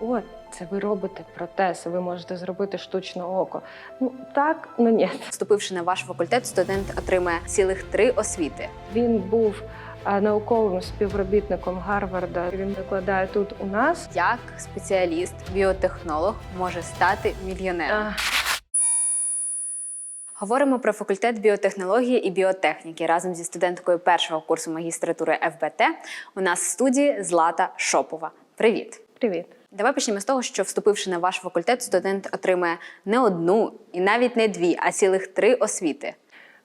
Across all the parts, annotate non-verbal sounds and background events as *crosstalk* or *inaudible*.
О, це ви робите протез, ви можете зробити штучне око. Ну так, ну ні. Вступивши на ваш факультет, студент отримає цілих три освіти. Він був а, науковим співробітником Гарварда. Він викладає тут у нас. Як спеціаліст, біотехнолог може стати мільйонером? А, Говоримо про факультет біотехнології і біотехніки разом зі студенткою першого курсу магістратури ФБТ. У нас в студії Злата Шопова. Привіт! Привіт. Давай почнемо з того, що вступивши на ваш факультет, студент отримає не одну і навіть не дві, а цілих три освіти.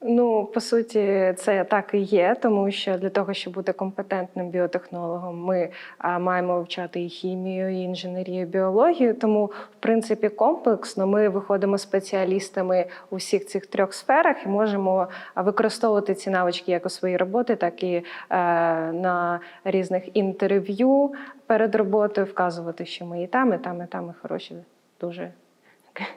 Ну, по суті, це так і є, тому що для того, щоб бути компетентним біотехнологом, ми маємо вивчати і хімію, і інженерію, і біологію. Тому, в принципі, комплексно ми виходимо спеціалістами у всіх цих трьох сферах і можемо використовувати ці навички як у своїй роботі, так і е, на різних інтерв'ю перед роботою, вказувати, що ми і там, і там, і там, і хороші, дуже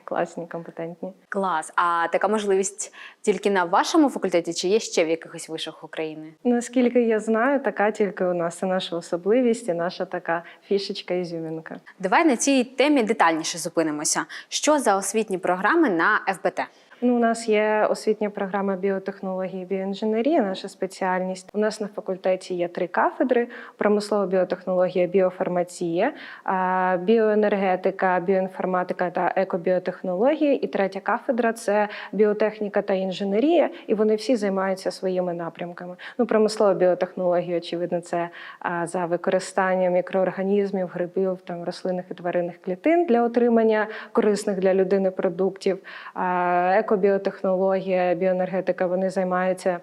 класні, компетентні. Клас. А така можливість тільки на вашому факультеті чи є ще в якихось вишах України? Наскільки я знаю, така тільки у нас це наша особливість і наша така фішечка ізюмінка. Давай на цій темі детальніше зупинимося. Що за освітні програми на ФБТ? Ну, у нас є освітня програма біотехнології і біоінженерії, наша спеціальність. У нас на факультеті є три кафедри: промислова біотехнологія, біофармація, біоенергетика, біоінформатика та екобіотехнології. І третя кафедра це біотехніка та інженерія, і вони всі займаються своїми напрямками. Ну, промислова біотехнологія, очевидно, це за використання мікроорганізмів, грибів, там рослинних і тваринних клітин для отримання корисних для людини продуктів. Екобіотехнологія, біоенергетика вони займаються.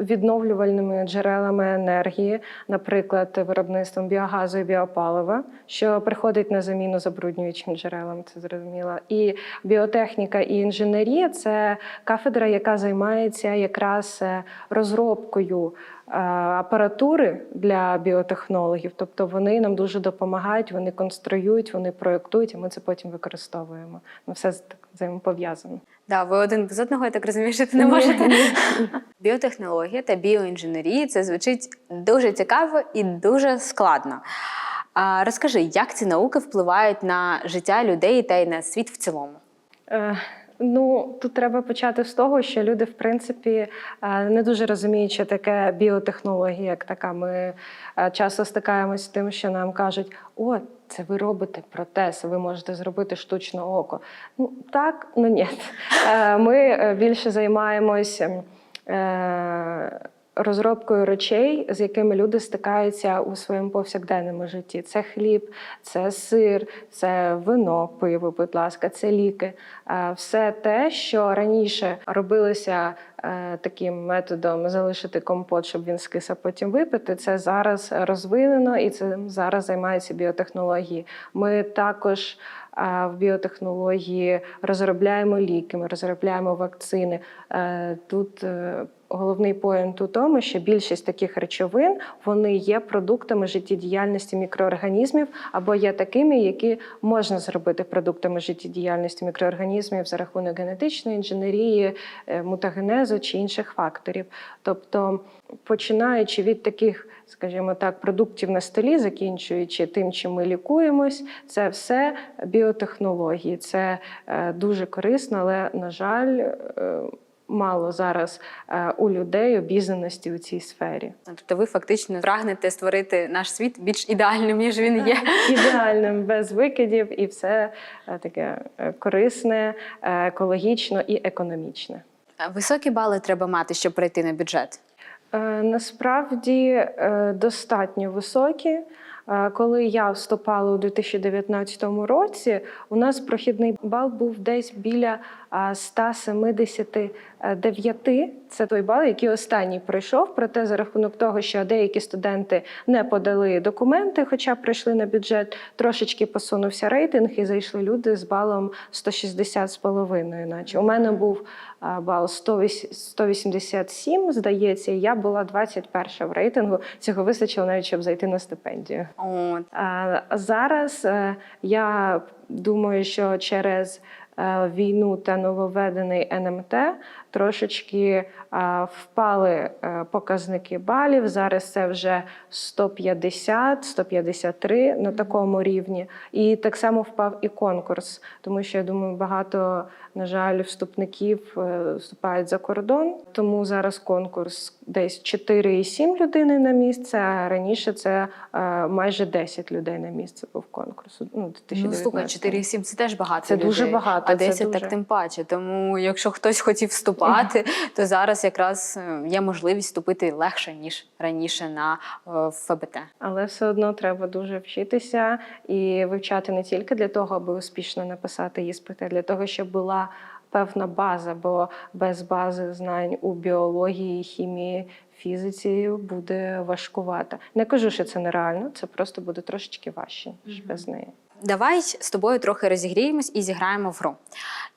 Відновлювальними джерелами енергії, наприклад, виробництвом біогазу і біопалива, що приходить на заміну забруднюючим джерелам, це зрозуміло. І біотехніка і інженерія це кафедра, яка займається якраз е, розробкою апаратури для біотехнологів. Тобто вони нам дуже допомагають, вони конструюють, вони проєктують, і ми це потім використовуємо. Ну, все так взаємопов'язано. Да, ви один без одного, я так розумію, що ти не можете. *laughs* Біотехнологія та біоінженерія це звучить дуже цікаво і дуже складно. А розкажи, як ці науки впливають на життя людей та й на світ в цілому? Ну, тут треба почати з того, що люди, в принципі, е, не дуже розуміють, що таке біотехнологія, як така. Ми е, часто стикаємось з тим, що нам кажуть: о, це ви робите протез, ви можете зробити штучне око. Ну так, ну ні. *laughs* Е, Ми більше займаємось. Е, Розробкою речей, з якими люди стикаються у своєму повсякденному житті. Це хліб, це сир, це вино, пиво, будь ласка, це ліки. Е, Все те, що раніше робилося е, таким методом залишити компот, щоб він скис, а потім випити. Це зараз розвинено і цим зараз займаються біотехнології. Ми також а, в біотехнології розробляємо ліки, ми розробляємо вакцини. Е, Тут е, головний поінт у тому, що більшість таких речовин вони є продуктами життєдіяльності мікроорганізмів або є такими, які можна зробити продуктами життєдіяльності мікроорганізмів за рахунок генетичної інженерії, е, мутагенезу чи інших факторів. Тобто, починаючи від таких, скажімо так, продуктів на столі, закінчуючи тим, чим ми лікуємось, це все біотехнології. Це е, дуже корисно, але на жаль. Мало зараз е, у людей обізнаності у цій сфері. Тобто ви фактично прагнете створити наш світ більш ідеальним, ніж він є. Ідеальним, без викидів, і все е, таке е, корисне, екологічно і економічне. Високі бали треба мати, щоб прийти на бюджет. Насправді достатньо високі. Коли я вступала у 2019 році, у нас прохідний бал був десь біля 179. Це той бал, який останній пройшов. Проте за рахунок того, що деякі студенти не подали документи, хоча прийшли на бюджет, трошечки посунувся рейтинг, і зайшли люди з балом 160 з половиною. Наче у мене був бал 108 187, здається, і я була 21 в рейтингу. Цього вистачило навіть, щоб зайти на стипендію. От. А зараз е, я думаю, що через війну та нововведений НМТ трошечки а, впали е, показники балів. Зараз це вже 150, 153 на такому рівні. І так само впав і конкурс, тому що я думаю, багато, на жаль, вступників е, вступають за кордон. Тому зараз конкурс десь 4,7 людини на місце. А раніше це е, майже 10 людей на місце був конкурс. Ну, Ну, 2019. слухай, 4,7 це теж багато. Це дуже багато, А це 10 дуже. так тим паче. Тому якщо хтось хотів вступати, то зараз якраз е, є можливість вступити легше, ніж раніше на е, ФБТ. Але все одно треба дуже вчитися і вивчати не тільки для того, аби успішно написати іспити, а для того, щоб була певна база, бо без бази знань у біології, хімії, фізиці буде важкувато. Не кажу, що це нереально, це просто буде трошечки важче, ніж без неї. Давай з тобою трохи розігріємось і зіграємо в гру.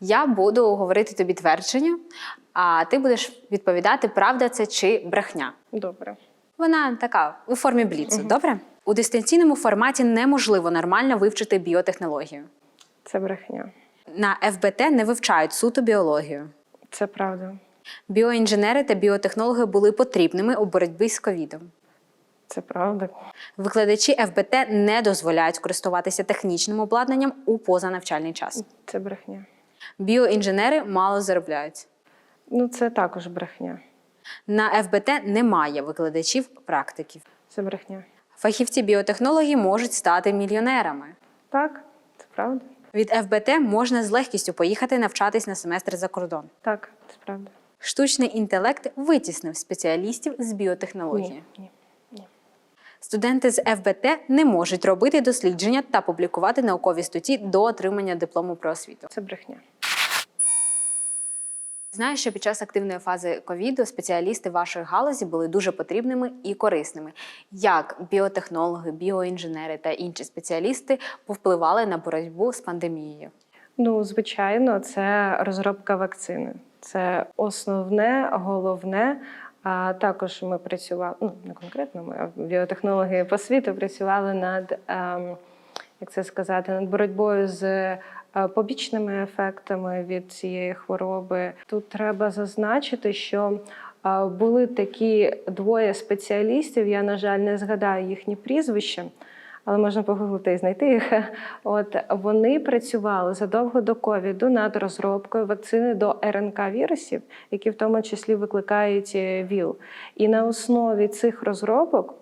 Я буду говорити тобі твердження, а ти будеш відповідати, правда це чи брехня. Добре. Вона така у формі бліцу. Добре? У дистанційному форматі неможливо нормально вивчити біотехнологію. Це брехня. На ФБТ не вивчають суто біологію. Це правда. Біоінженери та біотехнологи були потрібними у боротьбі з ковідом. Це правда. Викладачі ФБТ не дозволяють користуватися технічним обладнанням у позанавчальний час. Це брехня. Біоінженери мало заробляють. Ну, це також брехня. На ФБТ немає викладачів практиків. Це брехня. Фахівці біотехнології можуть стати мільйонерами. Так, це правда. Від ФБТ можна з легкістю поїхати навчатись на семестр за кордон. Так, це правда. Штучний інтелект витіснив спеціалістів з біотехнології. Ні, ні. Студенти з ФБТ не можуть робити дослідження та публікувати наукові статті до отримання диплому про освіту. Це брехня. Знаю, що під час активної фази ковіду спеціалісти вашої галузі були дуже потрібними і корисними. Як біотехнологи, біоінженери та інші спеціалісти повпливали на боротьбу з пандемією? Ну, звичайно, це розробка вакцини. Це основне, головне. А також ми працювали, ну не конкретно ми, а біотехнологи по світу працювали над, ем, як це сказати, над боротьбою з е, побічними ефектами від цієї хвороби. Тут треба зазначити, що е, були такі двоє спеціалістів. Я, на жаль, не згадаю їхні прізвища. Але можна погуглити і знайти їх. *laughs* От вони працювали задовго до ковіду над розробкою вакцини до РНК вірусів, які в тому числі викликають е, ВІЛ. І на основі цих розробок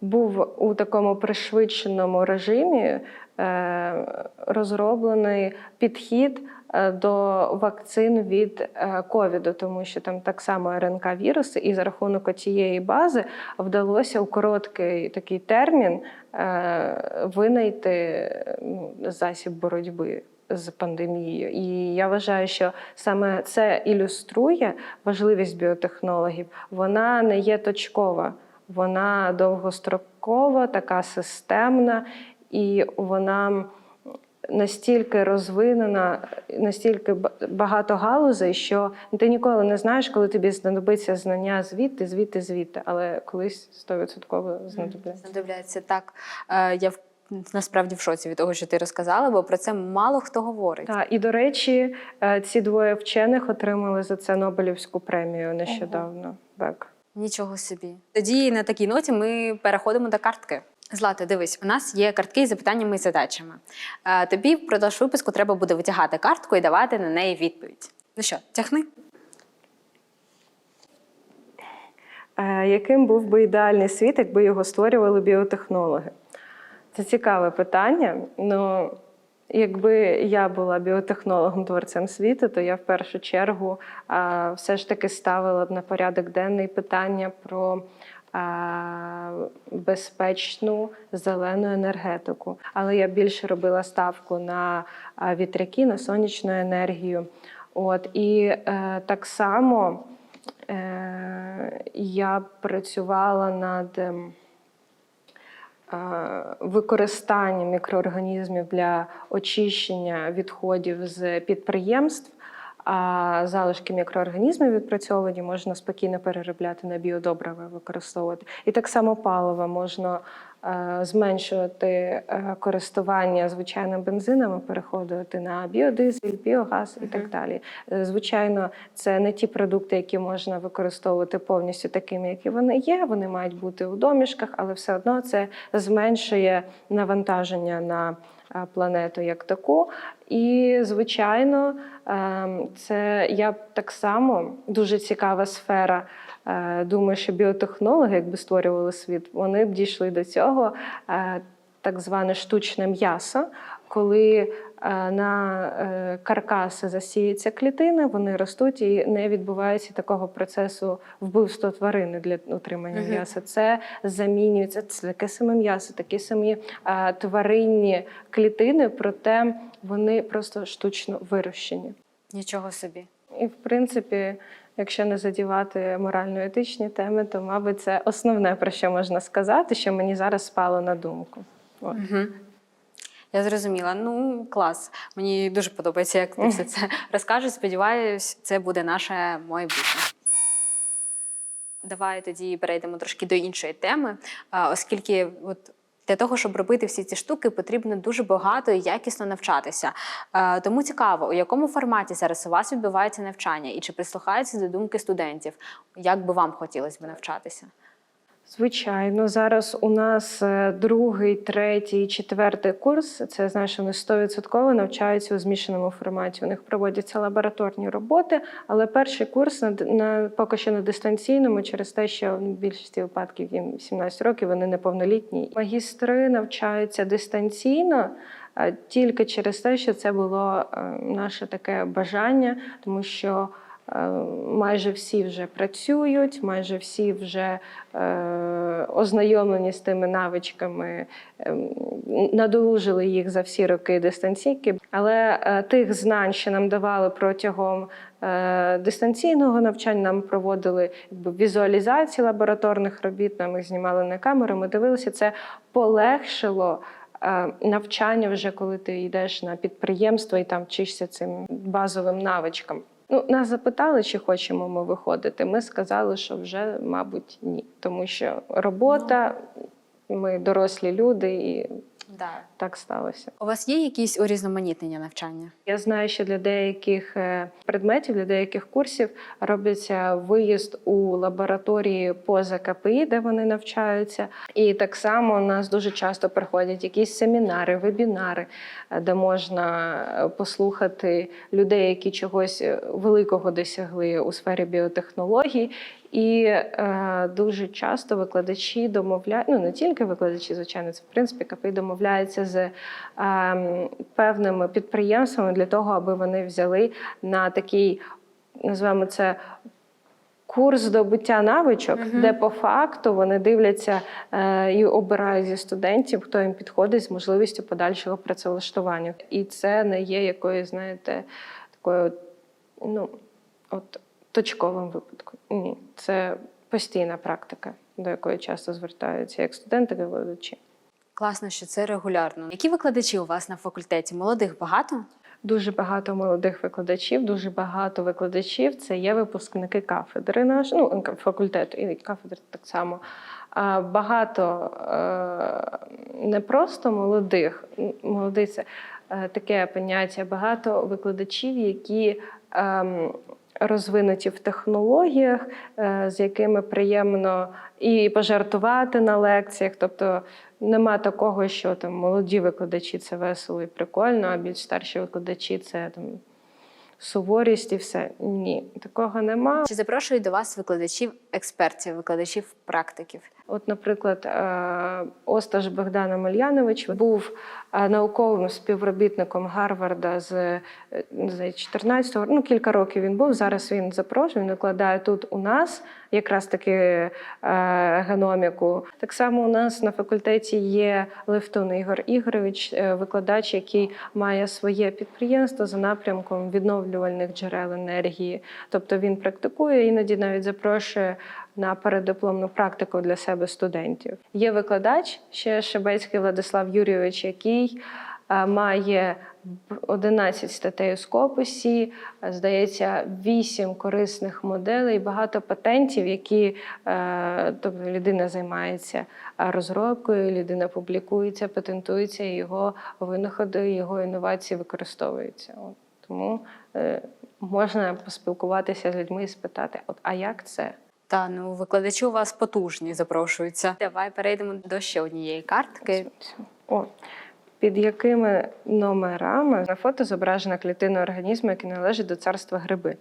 був у такому пришвидшеному режимі е, розроблений підхід до вакцин від е, ковіду, тому що там так само РНК віруси, і за рахунок цієї бази вдалося у короткий такий термін е, винайти е, засіб боротьби. З пандемією, і я вважаю, що саме це ілюструє важливість біотехнологів. Вона не є точкова, вона довгострокова, така системна, і вона настільки розвинена, настільки ба- багато галузей, що ти ніколи не знаєш, коли тобі знадобиться знання звідти, звідти, звідти, але колись стовідсотково знадобляться. Знадобляється так. Е, я в- насправді в шоці від того, що ти розказала, бо про це мало хто говорить. Так, і до речі, е, ці двоє вчених отримали за це Нобелівську премію нещодавно. Так. Нічого собі. Тоді на такій ноті ми переходимо до картки. Злата, дивись, у нас є картки з запитаннями і задачами. Е, Тобі впродовж випуску треба буде витягати картку і давати на неї відповідь. Ну що, тягни? Е, Яким був би ідеальний світ, якби його створювали біотехнологи? Це цікаве питання. Ну, якби я була біотехнологом творцем світу, то я в першу чергу все ж таки ставила б на порядок денний питання про безпечну зелену енергетику. Але я більше робила ставку на вітряки, на сонячну енергію. От і е, так само е, я працювала над. е, використання мікроорганізмів для очищення відходів з підприємств. А залишки мікроорганізмів відпрацьовані можна спокійно переробляти на біодобрива, використовувати. І так само паливо можна е, зменшувати е, користування звичайним бензином, і переходити на біодизель, біогаз і так далі. Е, Звичайно, це не ті продукти, які можна використовувати повністю такими, які вони є. Вони мають бути у домішках, але все одно це зменшує навантаження на планету як таку. І, звичайно, ем, це я так само дуже цікава сфера. Е, Думаю, що біотехнологи, якби створювали світ, вони б дійшли до цього е, так зване штучне м'ясо, коли е, на е, каркаси засіються клітини, вони ростуть і не відбувається такого процесу вбивства тварини для отримання Мгм. м'яса. Це замінюється це таке саме м'ясо, такі самі е, тваринні клітини, проте вони просто штучно вирощені. Нічого собі. І, в принципі, якщо не задівати морально-етичні теми, то, мабуть, це основне, про що можна сказати, що мені зараз спало на думку. От. Угу. Я зрозуміла. Ну, клас. Мені дуже подобається, як ти все це *laughs* розкажеш. Сподіваюсь, це буде наше майбутнє. Давай тоді перейдемо трошки до іншої теми, оскільки от. Для того, щоб робити всі ці штуки, потрібно дуже багато і якісно навчатися. Тому цікаво, у якому форматі зараз у вас відбувається навчання і чи прислухаються до думки студентів, як би вам хотілося б навчатися? Звичайно, зараз у нас е, другий, третій, четвертий курс. Це знаєш, що вони 100% навчаються у змішаному форматі. У них проводяться лабораторні роботи, але перший курс на, на поки що на дистанційному, через те, що в більшості випадків їм 17 років, вони неповнолітні. Магістри навчаються дистанційно. е, Тільки через те, що це було е, наше таке бажання, тому що майже всі вже працюють, майже всі вже е, ознайомлені з тими навичками, ем, надолужили їх за всі роки дистанційки. Але е, тих знань, що нам давали протягом е, дистанційного навчання, нам проводили візуалізації лабораторних робіт, нам їх знімали на камеру, ми дивилися, це полегшило. е, Навчання вже коли ти йдеш на підприємство і там вчишся цим базовим навичкам. Ну, нас запитали, чи хочемо ми виходити. Ми сказали, що вже, мабуть, ні. Тому що робота, ми дорослі люди, і Да. так сталося. У вас є якісь урізноманітнення навчання? Я знаю, що для деяких е, предметів, для деяких курсів робиться виїзд у лабораторії поза КПІ, де вони навчаються. І так само у нас дуже часто проходять якісь семінари, вебінари, е, де можна е, послухати людей, які чогось великого досягли у сфері біотехнологій. І е, дуже часто викладачі домовляють, ну не тільки викладачі, звичайно, це в принципі КПІ домовляються з е, певними підприємствами для того, аби вони взяли на такий, називаємо це. Курс здобуття навичок, Мгм. де по факту вони дивляться е, і обирають зі студентів, хто їм підходить з можливістю подальшого працевлаштування. І це не є якоюсь, знаєте, такою, ну, от точковим випадком. Ні, це постійна практика, до якої часто звертаються як студенти, і викладачі. Класно, що це регулярно. Які викладачі у вас на факультеті? Молодих багато? Дуже багато молодих викладачів, дуже багато викладачів це є випускники кафедри наш, ну факультету і кафедри так само. А Багато е, не просто молодих, молодий це е, таке поняття, багато викладачів, які ем, розвинуті в технологіях, е, з якими приємно і пожартувати на лекціях. Тобто нема такого, що там молоді викладачі це весело і прикольно, а більш старші викладачі це там суворість і все. Ні, такого нема. Чи запрошують до вас викладачів, експертів, викладачів, практиків? От, наприклад, е, Осташ Богдан Омельянович був е, науковим співробітником Гарварда з е, з 14-го, ну кілька років він був. Зараз він запрошує, він викладає тут у нас якраз таки е, геноміку. Так само у нас на факультеті є Левтун Ігор Ігорович, е, викладач, який має своє підприємство за напрямком відновлювальних джерел енергії. Тобто він практикує, іноді навіть запрошує на передипломну практику для себе студентів. Є викладач ще Шебецький Владислав Юрійович, який е, має б- 11 статей у скописі, е, здається, 8 корисних моделей, багато патентів, які е, тобто людина займається розробкою, людина публікується, патентується, його винаходи, його інновації використовуються. Тому можна поспілкуватися з людьми і спитати: от а як це? Та ну викладачі у вас потужні запрошуються. Давай перейдемо до ще однієї картки. О, під якими номерами на фото зображена клітина організму, який належить до царства гриби?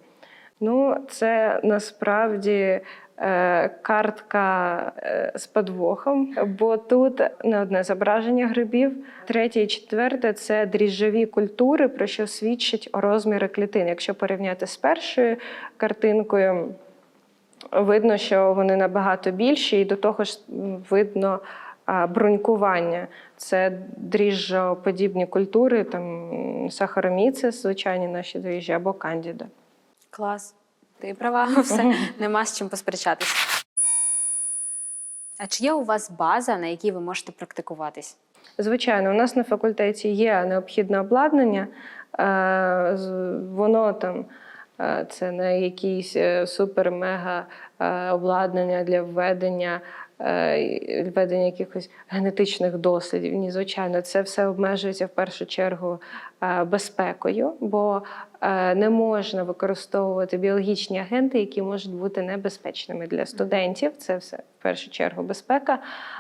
Ну, це насправді е, картка е, з подвохом, бо тут не одне зображення грибів. Третє і четверте це дріжджові культури, про що свідчить розміри клітин. Якщо порівняти з першою картинкою, видно, що вони набагато більші, і до того ж видно брунькування. Це дріжджоподібні культури, там сахароміцис, звичайні наші дріжджі, або кандіда. Клас. Ти права, *laughs* все нема з чим посперечатись. А чи є у вас база, на якій ви можете практикуватись? Звичайно, у нас на факультеті є необхідне обладнання, е, воно там. Е, Це не якісь супер-мега е, обладнання для введення, е, введення якихось генетичних дослідів. Ні, звичайно, це все обмежується в першу чергу е, безпекою, бо е, не можна використовувати біологічні агенти, які можуть бути небезпечними для студентів. Це все в першу чергу безпека,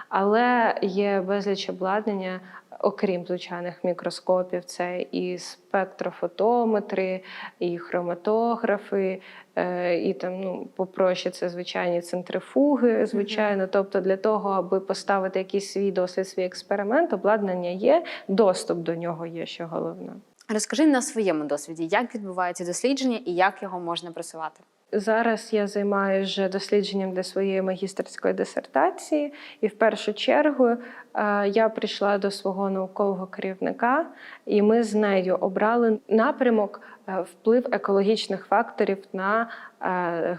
але є безліч обладнання. Окрім звичайних мікроскопів, це і спектрофотометри, і хроматографи, е, і там ну попроще це звичайні центрифуги, звичайно. Тобто, для того, аби поставити якийсь свій досвід, свій експеримент, обладнання є, доступ до нього є, що головне. Розкажи на своєму досвіді, як відбувається дослідження і як його можна просувати. Зараз я займаюся дослідженням для своєї магістерської дисертації, і в першу чергу я прийшла до свого наукового керівника, і ми з нею обрали напрямок е, вплив екологічних факторів на е,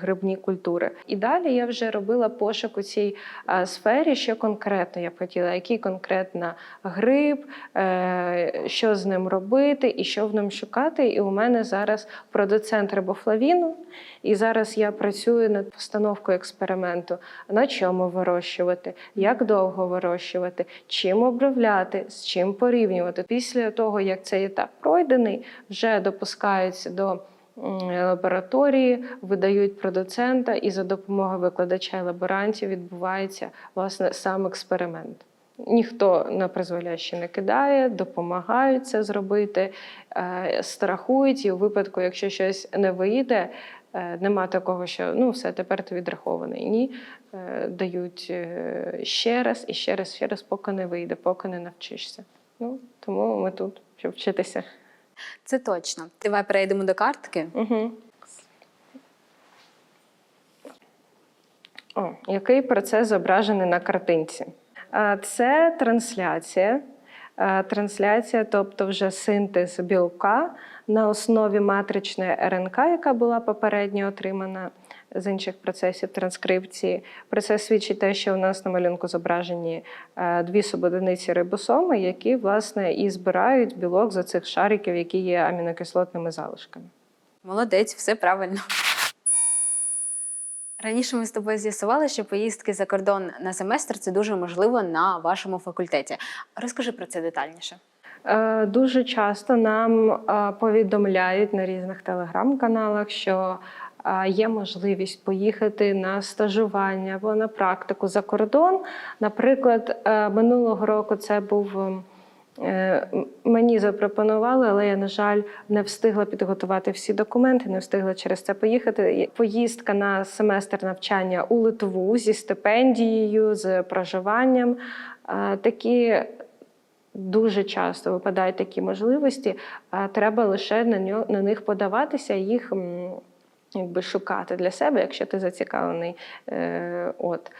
грибні культури. І далі я вже робила пошук у цій е, сфері, що конкретно я б хотіла, який конкретно гриб, е, що з ним робити і що в ньому шукати. І у мене зараз продуцент рибофлавіну. І зараз я працюю над постановкою експерименту, на чому вирощувати, як довго вирощувати, чим обробляти, з чим порівнювати. Після того, як цей етап пройдений, вже допускаються до лабораторії, видають продуцента, і за допомогою викладача і лаборантів відбувається власне сам експеримент. Ніхто на призволяще не кидає, допомагають це зробити, е, страхують, і у випадку, якщо щось не вийде, е, нема такого, що ну все, тепер ти відрахований. Ні, дають е, ще раз і ще раз, ще раз, поки не вийде, поки не навчишся. Ну, тому ми тут, щоб вчитися. Це точно. Давай перейдемо до картки. Угу. О, який процес зображений на картинці? Це трансляція. Трансляція, тобто вже синтез білка на основі матричної РНК, яка була попередньо отримана з інших процесів транскрипції. Про це свідчить те, що у нас на малюнку зображені е, дві субодиниці рибосоми, які власне і збирають білок з цих шариків, які є амінокислотними залишками. Молодець, все правильно. Раніше ми з тобою з'ясували, що поїздки за кордон на семестр це дуже можливо на вашому факультеті. Розкажи про це детальніше. Е, Дуже часто нам е, повідомляють на різних телеграм-каналах, що є можливість поїхати на стажування або на практику за кордон. Наприклад, е, минулого року це був. е, Мені запропонували, але я, на жаль, не встигла підготувати всі документи, не встигла через це поїхати. Поїздка на семестр навчання у Литву зі стипендією, з проживанням. Е, Такі дуже часто випадають такі можливості, а треба лише на них подаватися, їх якби шукати для себе, якщо ти зацікавлений. Е, От.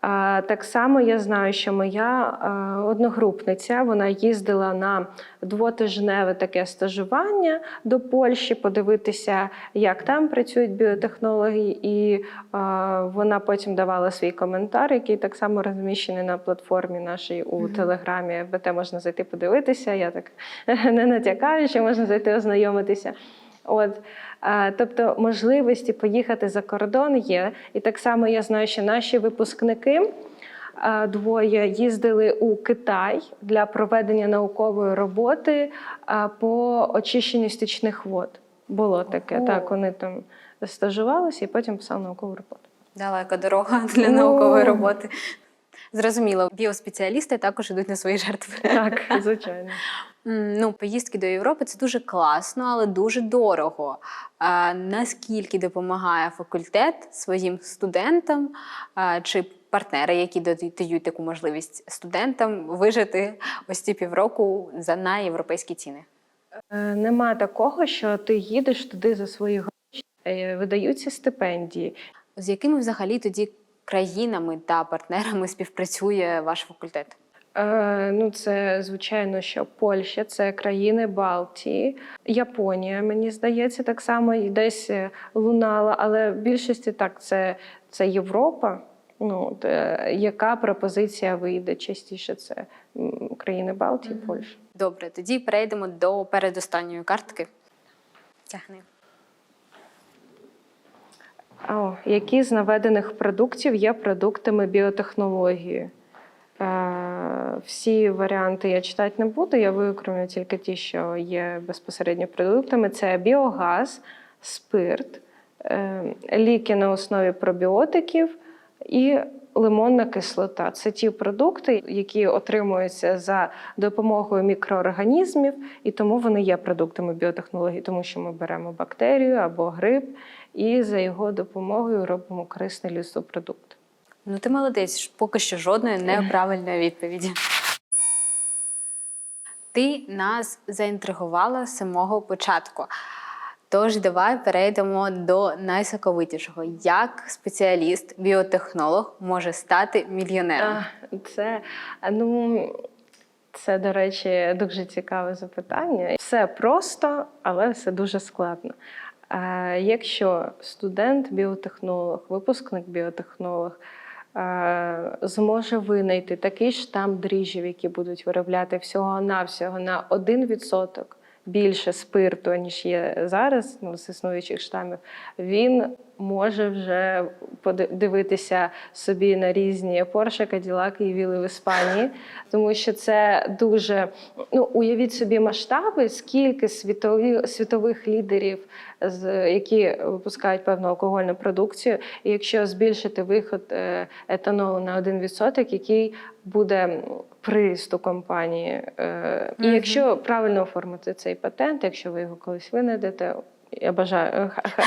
А, так само я знаю, що моя е, одногрупниця вона їздила на двотижневе таке стажування до Польщі, подивитися, як там працюють біотехнологи, і е, вона потім давала свій коментар, який так само розміщений на платформі нашій у Телеграмі. В те можна зайти подивитися. Я так *laughs* не натякаю, що можна зайти ознайомитися. От, тобто можливості поїхати за кордон є. І так само я знаю, що наші випускники двоє їздили у Китай для проведення наукової роботи по очищенню стічних вод. Було таке. Ого. Так, вони там стажувалися і потім писали наукову роботу. Далека дорога для Ну. наукової роботи. Зрозуміло, біоспеціалісти також йдуть на свої жертви. Так, звичайно. Ну, поїздки до Європи це дуже класно, але дуже дорого. А наскільки допомагає факультет своїм студентам а, чи партнери, які дають дають таку можливість студентам вижити ось ці півроку за на європейські ціни? Е, Нема такого, що ти їдеш туди за свої гроші, Е, видаються стипендії. З якими взагалі тоді країнами та партнерами співпрацює ваш факультет? Е, ну, це звичайно, що Польща, це країни Балтії, Японія, мені здається, так само і десь е, лунала, але в більшості так, це, це Європа. Ну, от, е, яка пропозиція вийде частіше? Це країни Балтії, Польща. Добре, тоді перейдемо до передостанньої картки. Тягни. О, які з наведених продуктів є продуктами біотехнології? Е, всі варіанти я читати не буду, я виокремлю тільки ті, що є безпосередньо продуктами: це біогаз, спирт, е, ліки на основі пробіотиків і лимонна кислота. Це ті продукти, які отримуються за допомогою мікроорганізмів, і тому вони є продуктами біотехнології, тому що ми беремо бактерію або гриб, і за його допомогою робимо корисний лісопродукт. Ну, ти молодець, поки що жодної неправильної відповіді. Ти нас заінтригувала з самого початку. Тож давай перейдемо до найсоковитішого. Як спеціаліст, біотехнолог може стати мільйонером? Це ну. Це, до речі, дуже цікаве запитання. Все просто, але все дуже складно. Якщо студент біотехнолог, випускник біотехнолог зможе винайти такий штам дріжджів, які будуть виробляти всього-навсього на 1% більше спирту, ніж є зараз ну, з існуючих штамів, він може вже подивитися собі на різні Порше, Каділаки і віли в Іспанії, тому що це дуже ну уявіть собі масштаби, скільки світові світових лідерів, з які випускають певну алкогольну продукцію, і якщо збільшити виход е, етанолу на 1%, який буде приріст у компанії, Е, і якщо правильно оформити цей патент, якщо ви його колись винайдете, я бажаю, е, хай,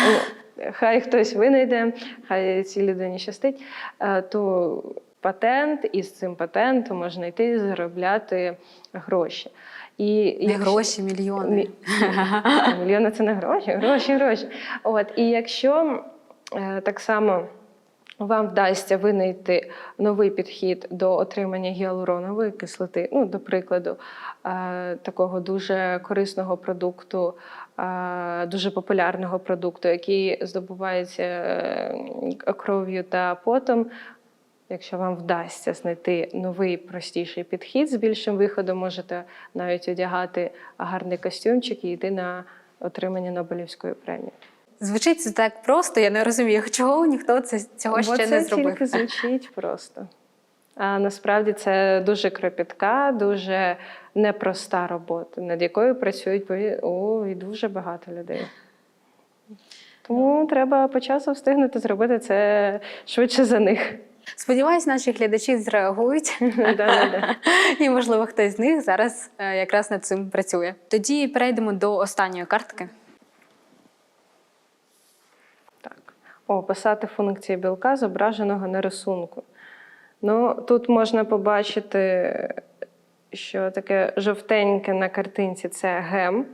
хай, ну, хтось винайде, хай цій людині щастить, е, то патент і з цим патентом можна йти і заробляти гроші. І Не гроші, мільйони. Мі- Мільйони це не гроші, гроші, гроші. От, і якщо е, так само вам вдасться винайти новий підхід до отримання гіалуронової кислоти, ну, до прикладу, такого дуже корисного продукту, дуже популярного продукту, який здобувається е, кров'ю та потом. Якщо вам вдасться знайти новий простіший підхід з більшим виходом, можете навіть одягати гарний костюмчик і йти на отримання Нобелівської премії. Звучить це так просто, я не розумію, чого ніхто це, цього Бо ще це не зробив. тільки звучить просто. А насправді це дуже кропітка, дуже непроста робота, над якою працюють пові- о, і дуже багато людей. Тому треба по часу встигнути зробити це швидше за них. Сподіваюсь, наші глядачі зреагують. І, можливо, хтось з них зараз е, якраз над цим працює. Тоді перейдемо до останньої картки. Так. О, писати функції білка, зображеного на рисунку. Ну, тут можна побачити, що таке жовтеньке на картинці це гем.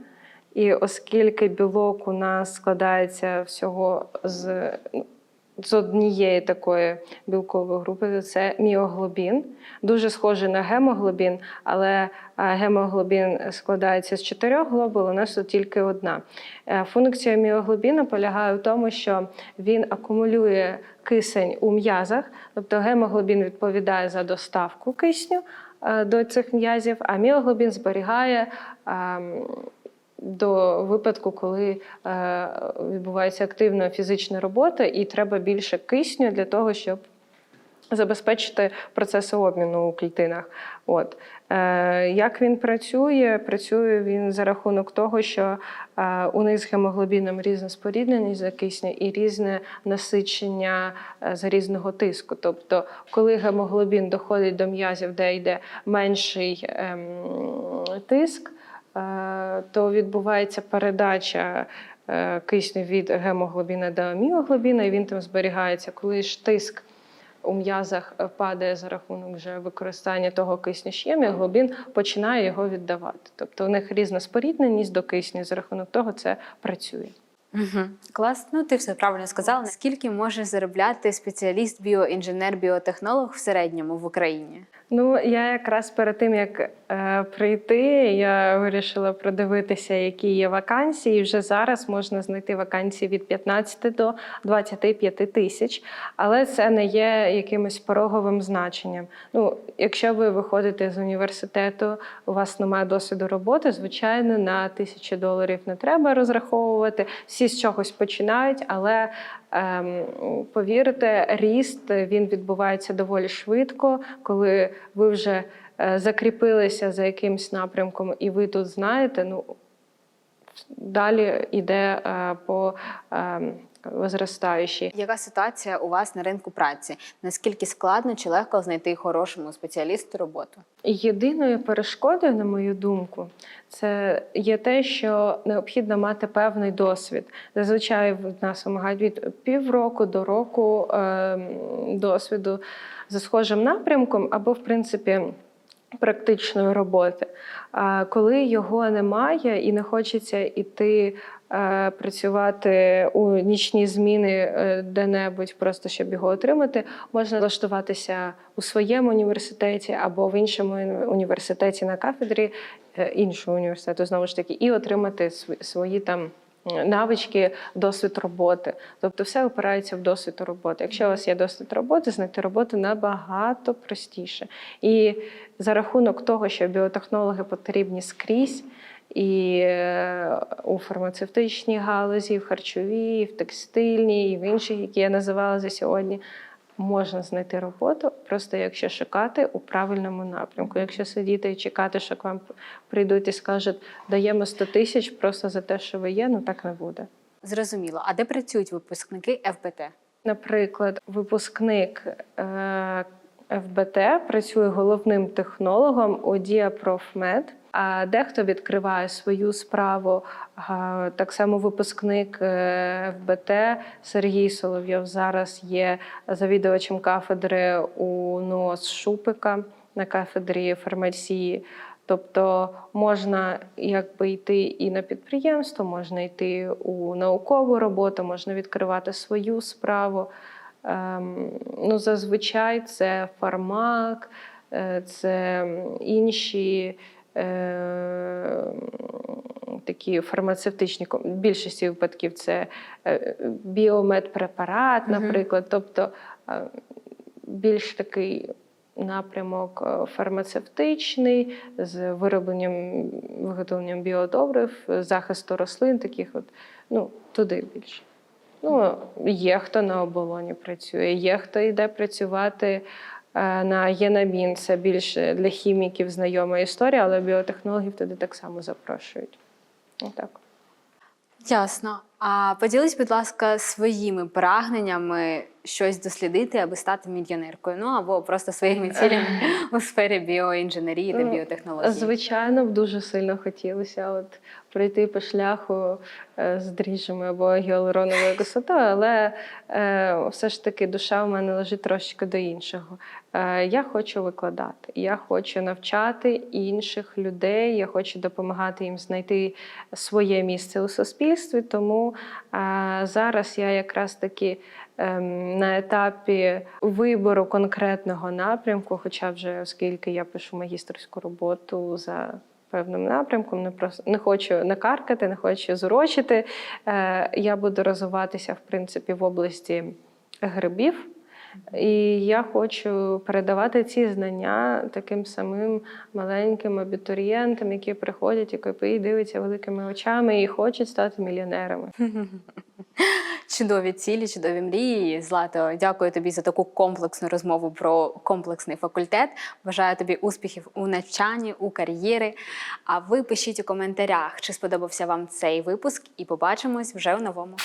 І оскільки білок у нас складається всього з ну, з однієї такої білкової групи це міоглобін, дуже схожий на гемоглобін, але гемоглобін складається з чотирьох глобул, у нас тут тільки одна. Е, Функція міоглобіна полягає в тому, що він акумулює кисень у м'язах, тобто гемоглобін відповідає за доставку кисню до цих м'язів, а міоглобін зберігає. ем, До випадку, коли е, відбувається активна фізична робота, і треба більше кисню для того, щоб забезпечити процеси обміну у клітинах. От. Е, як він працює? Працює він за рахунок того, що е, у них з гемоглобіном різна спорідненість за кисню і різне насичення е, за різного тиску. Тобто, коли гемоглобін доходить до м'язів, де йде менший ем, тиск, то відбувається передача кисню від гемоглобіна до міоглобіна, і він там зберігається. Коли ж тиск у м'язах е, падає за рахунок вже використання того кисню, що є, міоглобін починає його віддавати. Тобто у них різна спорідненість до кисню, за рахунок того це працює. Угу. Клас, ну ти все правильно сказала. Скільки може заробляти спеціаліст, біоінженер, біотехнолог в середньому в Україні? Ну, я якраз перед тим як е, прийти, я вирішила продивитися, які є вакансії. І вже зараз можна знайти вакансії від 15 до 25 тисяч, але це не є якимось пороговим значенням. Ну, якщо ви виходите з університету, у вас немає досвіду роботи, звичайно, на тисячі доларів не треба розраховувати. Всі з чогось починають, але ем, повірте, ріст він відбувається доволі швидко, коли ви вже е, закріпилися за якимсь напрямком, і ви тут знаєте, ну далі йде е, по ем, возростаючій. Яка ситуація у вас на ринку праці? Наскільки складно чи легко знайти хорошому спеціалісту роботу? Єдиною перешкодою, на мою думку, це є те, що необхідно мати певний досвід. Зазвичай в нас вимагають від півроку до року е, досвіду за схожим напрямком, або, в принципі, практичної роботи. А коли його немає і не хочеться йти працювати у нічні зміни е, де-небудь, просто щоб його отримати, можна влаштуватися у своєму університеті або в іншому університеті на кафедрі е, іншого університету, знову ж таки, і отримати свої там. е, Навички, досвід роботи, тобто все опирається в досвід роботи. Якщо у вас є досвід роботи, знайти роботу набагато простіше. І за рахунок того, що біотехнологи потрібні скрізь, і е, у фармацевтичній галузі, в харчовій, в текстильній, і в інших, які я називала за сьогодні, можна знайти роботу, просто якщо шукати у правильному напрямку. Якщо сидіти і чекати, що к вам прийдуть і скажуть, даємо 100 тисяч просто за те, що ви є, ну так не буде. Зрозуміло. А де працюють випускники ФБТ? Наприклад, випускник е, ФБТ працює головним технологом у Діапрофмед, а дехто відкриває свою справу. Так само випускник е, ФБТ Сергій Соловйов зараз є завідувачем кафедри у НОС Шупика на кафедрі фармації. Тобто можна якби йти і на підприємство, можна йти у наукову роботу, можна відкривати свою справу. Ем, ну, зазвичай це фармак, е, це інші такі фармацевтичні більшості випадків це е, біомедпрепарат, наприклад. Тобто е, більш такий напрямок е, фармацевтичний з виробленням виготовленням біодобрив, захисту рослин, таких от, ну, туди більше. Ну, є хто на оболоні працює, є хто йде працювати е, на єнамін. Це більше для хіміків знайома історія, але біотехнологів туди так само запрошують. Отак. Ясно. А поділись, будь ласка, своїми прагненнями щось дослідити, аби стати мільйонеркою. Ну або просто своїми цілями *laughs* у сфері біоінженерії та Ну, біотехнології. Звичайно, б дуже сильно хотілося от пройти по шляху е, з дріжджами або гіалуроновою кислотою, але е, все ж таки душа у мене лежить трошки до іншого. Е, я хочу викладати, я хочу навчати інших людей, я хочу допомагати їм знайти своє місце у суспільстві. Тому зараз я якраз таки на етапі вибору конкретного напрямку, хоча вже оскільки я пишу магістерську роботу за певним напрямком, не просто не хочу накаркати, не хочу зурочити. Е, я буду розвиватися в принципі в області грибів. І я хочу передавати ці знання таким самим маленьким абітурієнтам, які приходять і копії дивляться великими очами і хочуть стати мільйонерами. *laughs* Чудові цілі, чудові мрії. Злато, дякую тобі за таку комплексну розмову про комплексний факультет. Бажаю тобі успіхів у навчанні, у кар'єрі. А ви пишіть у коментарях, чи сподобався вам цей випуск, і побачимось вже у новому.